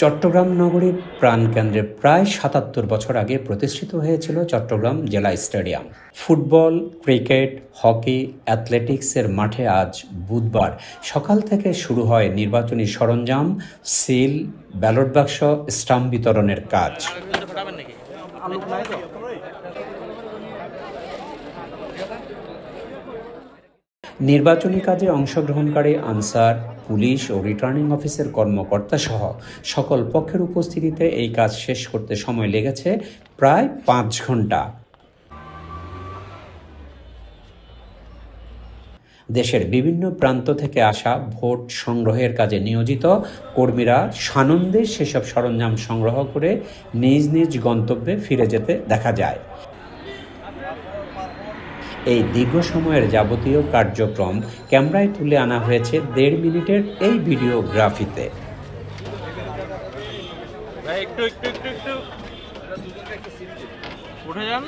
চট্টগ্রাম নগরীর প্রাণকেন্দ্রে প্রায় সাতাত্তর বছর আগে প্রতিষ্ঠিত হয়েছিল চট্টগ্রাম জেলা স্টেডিয়াম। ফুটবল, ক্রিকেট, হকি, অ্যাথলেটিক্সের মাঠে আজ বুধবার সকাল থেকে শুরু হয় নির্বাচনী সরঞ্জাম, সিল, ব্যালট বাক্স, স্টাম্প বিতরণের কাজ। নির্বাচনী কাজে অংশগ্রহণকারী আনসার পুলিশ ও রিটার্নিং অফিসের কর্মকর্তা সহ সকল পক্ষের উপস্থিতিতে এই কাজ শেষ করতে সময় লেগেছে প্রায় পাঁচ ঘণ্টা। দেশের বিভিন্ন প্রান্ত থেকে আসা ভোট সংগ্রহের কাজে নিয়োজিত কর্মীরা সানন্দে সেসব সরঞ্জাম সংগ্রহ করে নিজ নিজ গন্তব্যে ফিরে যেতে দেখা যায়। এই দীর্ঘ সময়ের যাবতীয় কার্যক্রম ক্যামেরায় তুলে আনা হয়েছে দেড় মিনিটের এই ভিডিওগ্রাফিতে। উঠে যান।